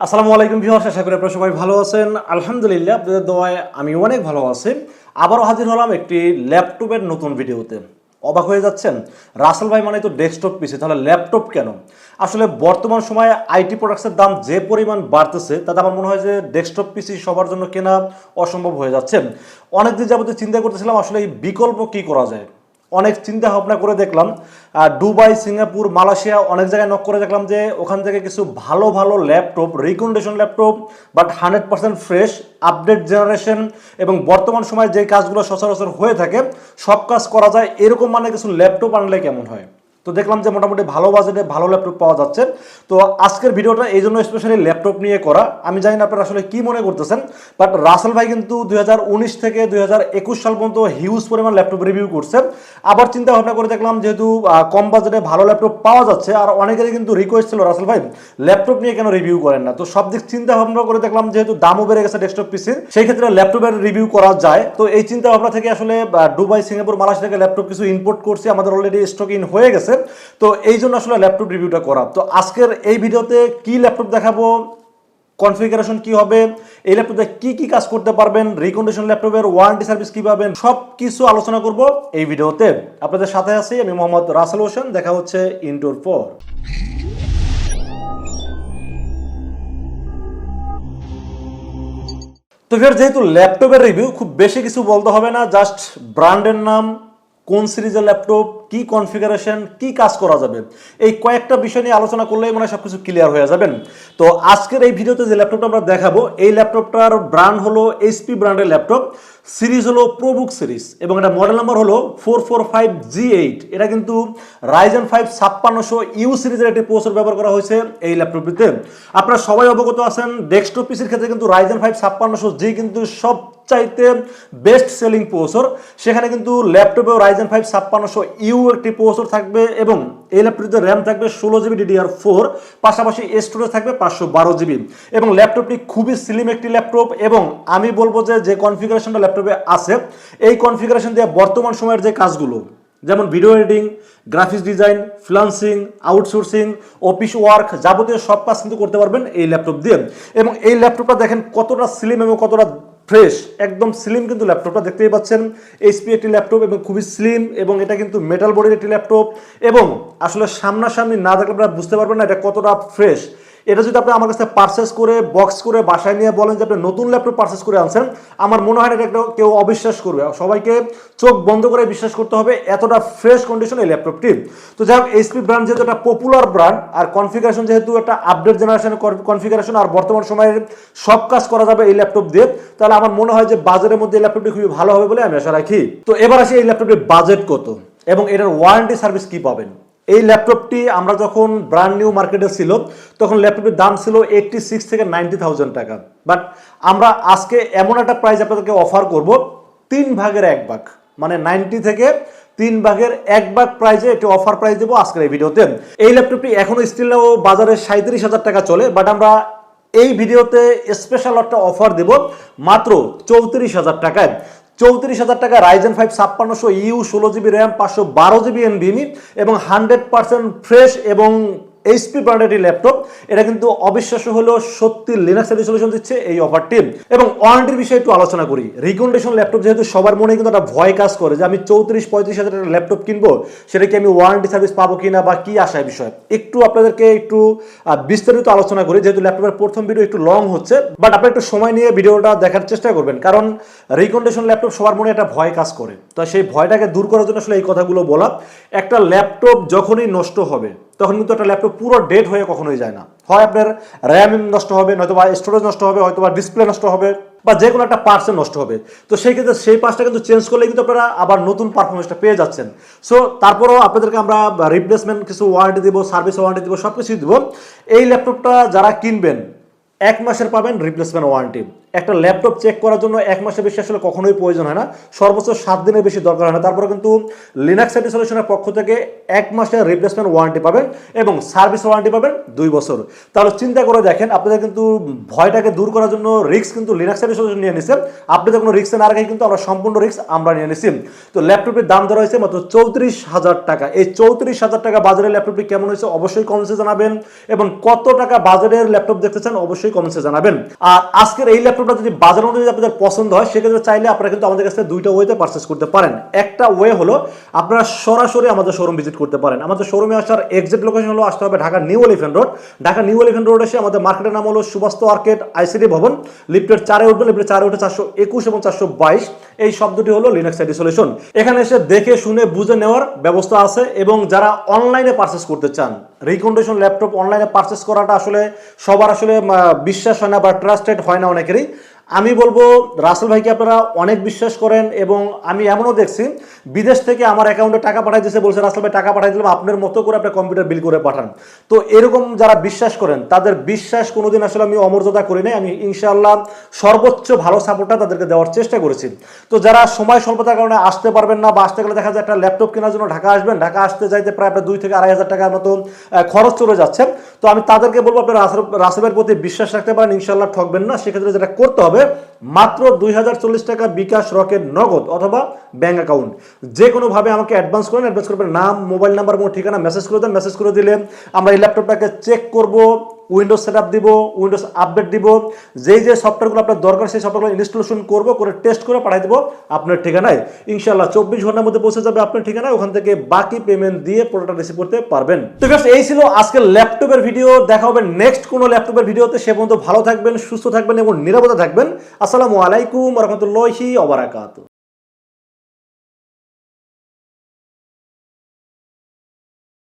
আসসালামু আলাইকুম ভিউয়ার্স, আশা করি আপনারা সবাই ভালো আছেন। আলহামদুলিল্লাহ, আপনাদের দোয়ায় আমি অনেক ভালো আছি। আবারও হাজির হলাম একটি ল্যাপটপের নতুন ভিডিওতে। অবাক হয়ে যাচ্ছেন? রাসেল ভাই মানে তো ডেস্কটপ পিসি, তাহলে ল্যাপটপ কেন? আসলে বর্তমান সময়ে আইটি প্রোডাক্টসের দাম যে পরিমাণ বাড়তেছে, তাতে আমার মনে হয় যে ডেস্কটপ পিসি সবার জন্য কেনা অসম্ভব হয়ে যাচ্ছে। অনেকদিন যাবতীয় চিন্তা করতেছিলাম আসলে এই বিকল্প কি করা যায়? অনেক চিন্তা ভাবনা করে দেখলাম। দুবাই, সিঙ্গাপুর, মালয়েশিয়া অনেক জায়গায় নক করে দেখলাম যে ওখান থেকে কিছু ভালো ভালো laptop recommendation laptop but hundred percent fresh update generation এবং বর্তমান সময়ে যে কাজগুলো সচরাচর হয়ে থাকে, সব কাজ করা যায়, এরকম মানে কিছু ল্যাপটপ আনলে কেমন হয়? তো দেখলাম যে মোটামুটি ভালো বাজেটে ভালো ল্যাপটপ পাওয়া যাচ্ছে। তো আজকের ভিডিওটা এই জন্য স্পেশালি ল্যাপটপ নিয়ে করা। আমি জানি না আপনারা আসলে কি মনে করতেছেন বাট রাসেল ভাই কিন্তু দুই হাজার উনিশ থেকে দুই হাজার একুশ সাল পর্যন্ত হিউজ পরিমাণ ল্যাপটপ রিভিউ করছে আবার চিন্তা ভাবনা করে দেখলাম যেহেতু কম বাজেটে ভালো ল্যাপটপ পাওয়া যাচ্ছে, আর অনেকেরই কিন্তু রিকোয়েস্ট ছিল রাসেল ভাই, ল্যাপটপ নিয়ে কেন রিভিউ করেন না? তো সব দিক চিন্তা ভাবনা করে দেখলাম যেহেতু দামও বেড়ে গেছে ডেস্কটপ পিসির সেই ক্ষেত্রে ল্যাপটপের রিভিউ করা যায়। তো এই চিন্তা ভাবনা থেকে আসলে দুবাই সিঙ্গাপুর মালয়েশিয়া থেকে ল্যাপটপ কিছু ইম্পোর্ট করছি। আমাদের অলরেডি স্টক ইন হয়ে গেছে। তো এই জন্য আসলে ল্যাপটপ রিভিউটা করা। তো আজকের এই ভিডিওতে কি ল্যাপটপ দেখাবো? কনফিগারেশন কি হবে? এই ল্যাপটপে কি কি কাজ করতে পারবেন? রিকন্ডিশন ল্যাপটপের ওয়ারেন্টি সার্ভিস কি পাবেন? সব কিছু আলোচনা করব এই ভিডিওতে। আপনাদের সাথে আছি আমি মোহাম্মদ রাসেল হোসেন। দেখা হচ্ছে ইনডোর পর। তো ফের যেহেতু ল্যাপটপের রিভিউ খুব বেশি কিছু বলতে হবে না। জাস্ট ব্র্যান্ডের নাম কোন সিরিজের ল্যাপটপ, কি কনফিগারেশন, কি কাজ করা যাবে? এই কয়েকটা বিষয় নিয়ে আলোচনা করলেই মনে হয় সবকিছু ক্লিয়ার হয়ে যাবেন। তো আজকের এই ভিডিওতে যে ল্যাপটপটা আমরা দেখাবো, এই ল্যাপটপটার ব্র্যান্ড হলো এইচপি ব্র্যান্ডের ল্যাপটপ। সিরিজ হলো প্রোবুক সিরিজ এবং এটা মডেল নাম্বার হলো four four five G eight এটা কিন্তু রাইজেন ফাইভ ছাপ্পান্নশো ইউ সিরিজের একটি প্রসেসর ব্যবহার করা হয়েছে এই ল্যাপটপটিতে আপনারা সবাই অবগত আছেন ডেস্কটপ পিসির ক্ষেত্রে কিন্তু রাইজেন ফাইভ ছাপ্পান্নশো জি কিন্তু সব চাইতে বেস্ট সেলিং প্রসেসর সেখানে কিন্তু ল্যাপটপেও রাইজেন ফাইভ ছাপ্পান্নশো ইউ একটি প্রসেসর থাকবে এবং এই ল্যাপটপটিতে র্যাম থাকবে ষোলো জিবি ডিডিআর ফোর পাশাপাশি স্টোরেজ থাকবে পাঁচশো বারো জিবি এবং ল্যাপটপটি খুবই স্লিম একটি ল্যাপটপ এবং আমি বলব যে যে কনফিগারেশনটা ল্যাপটপে আছে। এই কনফিগারেশন দিয়ে বর্তমান সময়ের যে কাজগুলো, যেমন video editing graphics design freelancing outsourcing office work যাবতীয় সব কাজ কিন্তু করতে পারবেন এই ল্যাপটপ দিয়ে। এবং এই ল্যাপটপটা দেখেন কতটা স্লিম এবং কতটা ফ্রেশ একদম স্লিম কিন্তু ল্যাপটপটা দেখতেই পাচ্ছেন। এইচপি একটি ল্যাপটপ এবং খুবই স্লিম এবং এটা কিন্তু মেটাল বডির একটি ল্যাপটপ এবং আসলে সামনাসামনি না দেখলে আপনারা বুঝতে পারবেন না এটা কতটা ফ্রেশ এটা যদি আপনি আমার কাছে পারচেস করে বক্স করে, বাসায় নিয়ে বলেন যে আপনি নতুন ল্যাপটপ পারচেস করে আনছেন, আমার মনে হয় না এটা কেউ- অবিশ্বাস করবে। সবাইকে চোখ বন্ধ করে বিশ্বাস করতে হবে, এতটা ফ্রেশ কন্ডিশন এই ল্যাপটপটি তো যাই হোক এইচপি ব্র্যান্ড যেহেতু একটা পপুলার ব্র্যান্ড আর কনফিগারেশন যেহেতু একটা আপডেট জেনারেশনের কনফিগারেশন আর বর্তমান সময়ে সব কাজ করা যাবে এই ল্যাপটপ দিয়ে, তাহলে আমার মনে হয় যে বাজারের মধ্যে এই ল্যাপটপটি খুবই ভালো হবে বলে আমি আশা রাখি। তো এবার আসি এই ল্যাপটপটির বাজেট কত, এবং এটার ওয়ারেন্টি সার্ভিস কি পাবেন? এই ল্যাপটপটি আমরা যখন ব্র্যান্ড নিউ মার্কেটে ছিল, তখন ল্যাপটপটির দাম ছিল এইটটি সিক্স থেকে নাইনটি থাউজেন্ড টাকা। বাট আমরা আজকে এমন একটা প্রাইস আপনাদেরকে অফার করব, তিন ভাগের এক ভাগ। মানে নাইনটি থেকে তিন ভাগের এক ভাগ প্রাইজে একটি অফার প্রাইস দেবো আজকের এই ভিডিওতে। এই ল্যাপটপটি এখনও স্টিল বাজারে সাঁত্রিশ হাজার টাকা চলে বাট আমরা এই ভিডিওতে স্পেশাল একটা অফার দেব, মাত্র চৌত্রিশ হাজার টাকায়। চৌত্রিশ হাজার টাকা রাইজেন ফাইভ ছাপ্পান্নশো ইউ ষোলো জিবি র্যাম পাঁচশো বারো জিবি এনভিমি এবং হান্ড্রেড পার্সেন্ট ফ্রেশ এবং এইচপি ব্র্যান্ডের ল্যাপটপ এটা কিন্তু অবিশ্বাস্য হলেও সত্যি লিনাক্স সলিউশন দিচ্ছে এই অফারটি এবং ওয়ারেন্টির বিষয়ে একটু আলোচনা করি। রিকন্ডিশন ল্যাপটপ যেহেতু সবার মনে কিন্তু একটা ভয় কাজ করে যে আমি চৌত্রিশ, পঁয়ত্রিশ হাজার টাকার ল্যাপটপ কিনবো, সেটা কি আমি ওয়ারেন্টি সার্ভিস পাবো কিনা বা কি আশায় বিষয়? একটু আপনাদেরকে একটু বিস্তারিত আলোচনা করি, যেহেতু ল্যাপটপের প্রথম ভিডিও একটু লং হচ্ছে। বাট আপনি একটু সময় নিয়ে ভিডিওটা দেখার চেষ্টা করবেন, কারণ রিকন্ডিশন ল্যাপটপ সবার মনে একটা ভয় কাজ করে। তো সেই ভয়টাকে দূর করার জন্য আসলে এই কথাগুলো বলা। একটা ল্যাপটপ যখনই নষ্ট হবে তখন কিন্তু একটা ল্যাপটপ পুরো ডেড হয়ে কখনোই যায় না। হয় আপনার র্যাম নষ্ট হবে নয়তো বা স্টোরেজ নষ্ট হবে হয়তো বা ডিসপ্লে নষ্ট হবে, বা যে কোনো একটা পার্টসে নষ্ট হবে। তো সেই ক্ষেত্রে সেই পার্টসটা কিন্তু চেঞ্জ করলে কিন্তু আপনারা আবার নতুন পারফরমেন্সটা পেয়ে যাচ্ছেন। সো তারপরেও আপনাদেরকে আমরা রিপ্লেসমেন্ট কিছু ওয়ারেন্টি দিব সার্ভিস ওয়ারেন্টি দেবো সব কিছুই দিব। এই ল্যাপটপটা যারা কিনবেন, এক মাসের পাবেন রিপ্লেসমেন্ট ওয়ারেন্টি একটা ল্যাপটপ চেক করার জন্য এক মাসের বেশি আসলে কখনোই প্রয়োজন হয় না। সর্বোচ্চ সাত দিনের বেশি দরকার হয় না। তারপরে কিন্তু লিনাক্স আইটি সলিউশনের পক্ষ থেকে এক মাসের রিপ্লেসমেন্ট ওয়ারেন্টি পাবেন এবং সার্ভিস ওয়ারেন্টি পাবেন দুই বছর। তাহলে চিন্তা করে দেখেন, আপনাদের কিন্তু ভয়টাকে দূর করার জন্য রিস্ক কিন্তু লিনাক্স আইটি সলিউশন নিয়ে নিছে আপনাদের কোনো রিস্ক না রাখে কিন্তু আমরা সম্পূর্ণ রিস্ক আমরা নিয়ে নিছি। তো ল্যাপটপের দাম ধরা হয়েছে মাত্র চৌত্রিশ হাজার টাকা। এই চৌত্রিশ হাজার টাকা বাজারের ল্যাপটপটি কেমন হয়েছে অবশ্যই কমেন্টসে জানাবেন এবং কত টাকা বাজারের ল্যাপটপ দেখতে চান অবশ্যই কমেন্টসে জানাবেন। আর আজকের এই ল্যাপটপটা যদি বাজার অনুযায়ী আপনাদের পছন্দ হয়, সেক্ষেত্রে চাইলে আপনারা কিন্তু আমাদের কাছে দুইটা ওয়েতে পারচেস করতে পারেন। একটা ওয়ে হলো, আপনারা সরাসরি আমাদের শোরুম ভিজিট করতে পারেন। আমাদের শোরুমে আসার এক্সাক্ট লোকেশন হলো আসতে হবে Dhaka new elephant road Dhaka new elephant road এসে আমাদের মার্কেটের নাম হলো সুবাস্ত মার্কেট আইসিডি ভবন। লিফটের চারে উঠবে লিফটের চারে উঠে চারশো একুশ এবং চারশো বাইশ। এই শব্দটি হলো লিনাক্স আইডি সলিউশন এখানে এসে দেখে, শুনে, বুঝে নেওয়ার ব্যবস্থা আছে এবং যারা অনলাইনে পারচেস করতে চান রিকন্ডিশন ল্যাপটপ অনলাইনে পারচেস করাটা আসলে সবার আসলে বিশ্বাস হয় না বা ট্রাস্টেড হয় না অনেকেরই। আমি বলব, রাসেল ভাইকে আপনারা অনেক বিশ্বাস করেন এবং আমি এমনও দেখছি, বিদেশ থেকে আমার অ্যাকাউন্টে টাকা পাঠাই দিয়েছে বলছে, রাসেল ভাই, টাকা পাঠাই দিলাম, আপনার মতো করে আপনার কম্পিউটার বিল করে পাঠান। তো এরকম যারা বিশ্বাস করেন, তাদের বিশ্বাস কোনোদিন আসলে আমি অমর্যাদা করি নাই। আমি ইনশাআল্লাহ সর্বোচ্চ ভালো সাপোর্টটা তাদেরকে দেওয়ার চেষ্টা করেছি। তো যারা সময় স্বল্পতার কারণে আসতে পারবেন না বা আসতে গেলে দেখা যায় একটা ল্যাপটপ কেনার জন্য ঢাকা আসবেন, ঢাকা আসতে যাইতে প্রায় আপনার দুই থেকে আড়াই হাজার টাকার মতো খরচ চলে যাচ্ছে। তো আমি তাদেরকে বলব আপনারা রাসেবের প্রতি বিশ্বাস রাখতে পারেন ইনশাল্লাহ ঠকবেন না। সেক্ষেত্রে যেটা করতে হবে, মাত্র দুই হাজার চল্লিশ টাকা বিকাশ রকের নগদ অথবা ব্যাঙ্ক অ্যাকাউন্ট। যে কোনোভাবে আমাকে অ্যাডভান্স করেন অ্যাডভান্স করবেন নাম মোবাইল নাম্বার এবং ঠিকানা মেসেজ করে দেন। মেসেজ করে দিলে আমরা এই ল্যাপটপটাকে চেক করব উইন্ডোজ সেট আপ দিব উইন্ডোজ আপডেট দিব, যেই যে সফটওয়্যারগুলো আপনার দরকার সেই সফটওয়্যারগুলো ইনস্টলেশন করব, করে টেস্ট করে পাঠিয়ে দেবো আপনার ঠিকানায়। ইনশাল্লাহ চব্বিশ ঘণ্টার মধ্যে পৌঁছে যাবে আপনার ঠিকানায়, ওখান থেকে বাকি পেমেন্ট দিয়ে প্রোডাক্টটা রিসিভ করতে পারবেন। তো এই ছিল আজকের ল্যাপটপের ভিডিও দেখা হবে নেক্সট কোনো ল্যাপটপের ভিডিওতে সে পর্যন্ত ভালো থাকবেন, সুস্থ থাকবেন এবং নিরাপদে থাকবেন। আসসালামু আলাইকুম রহমতুল্লাহি ওবারাকাতু